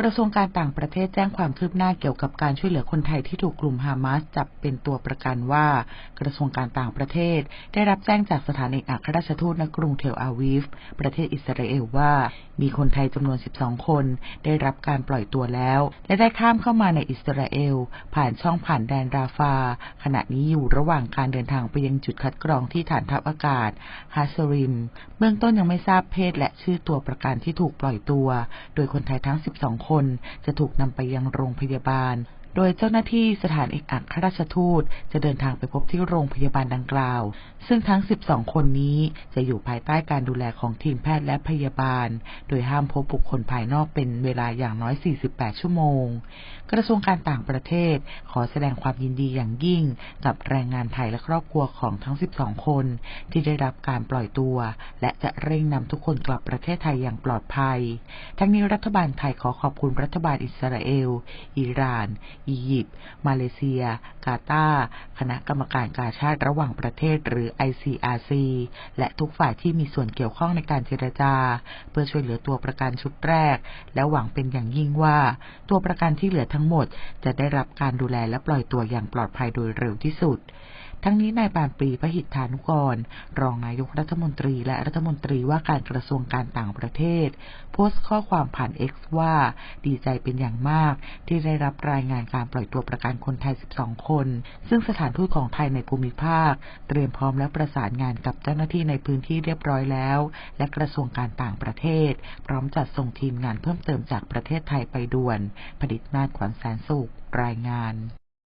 กระทรวงการต่างประเทศแจ้งความคืบหน้าเกี่ยวกับการช่วยเหลือคนไทยที่ถูกกลุ่มฮามาสจับเป็นตัวประกันว่า กระทรวงการต่างประเทศ ได้รับแจ้งจากสถานเอกอัครราชทูตณกรุงเทลอาวีฟ ประเทศอิสราเอลว่า มีคนไทยจำนวน 12 คน ได้รับการปล่อยตัวแล้ว และได้ข้ามเข้ามาในอิสราเอล ผ่านช่องผ่านแดนราฟา ขณะนี้อยู่ระหว่างการเดินทางไปยังจุดคัดกรองที่ฐานทัพอากาศฮาสริม เบื้องต้นยังไม่ทราบเพศและชื่อตัวประกันที่ถูกปล่อยตัว โดยคนไทยทั้ง 12คนจะถูกนำไปยังโรงพยาบาล โดยเจ้าหน้าที่สถานเอกอัครราชทูตจะเดินทางไปพบที่โรงพยาบาลดังกล่าว ซึ่งทั้ง 12 คนนี้จะอยู่ภายใต้การดูแลของทีมแพทย์และพยาบาล โดยห้ามพบบุคคลภายนอกเป็นเวลาอย่างน้อย 48 ชั่วโมง กระทรวงการต่างประเทศขอแสดงความยินดีอย่างยิ่ง กับแรงงานไทยและครอบครัวของทั้ง 12 คน ที่ได้รับการปล่อยตัว และจะเร่งนำทุกคนกลับประเทศไทยอย่างปลอดภัย ทั้งนี้รัฐบาลไทยขอขอบคุณรัฐบาลอิสราเอล อิหร่านอียิปต์ มาเลเซีย กาตาร์คณะกรรมการกาชาติระหว่างประเทศหรือ ICRC และทุกฝ่ายที่มีส่วนเกี่ยวข้องในการเจรจา เพื่อช่วยเหลือตัวประกันชุดแรก และหวังเป็นอย่างยิ่งว่า ตัวประกันที่เหลือทั้งหมดจะได้รับการดูแลและปล่อยตัวอย่างปลอดภัยโดยเร็วที่สุด ทั้งนี้นายปานปรีพหิทธานุกร รองนายกรัฐมนตรีและรัฐมนตรีว่าการกระทรวงการต่างประเทศ โพสต์ข้อความผ่าน X ว่า ดีใจเป็นอย่างมาก ที่ได้รับรายงานการปล่อยตัวประกันคนไทย 12 คน ซึ่งสถานทูตของไทยในภูมิภาค เตรียมพร้อมและประสานงานกับเจ้าหน้าที่ในพื้นที่เรียบร้อยแล้ว และกระทรวงการต่างประเทศ พร้อมจัดส่งทีมงานเพิ่มเติมจากประเทศไทยไปด่วนผลิตนาถขวัญแสนสุขรายงาน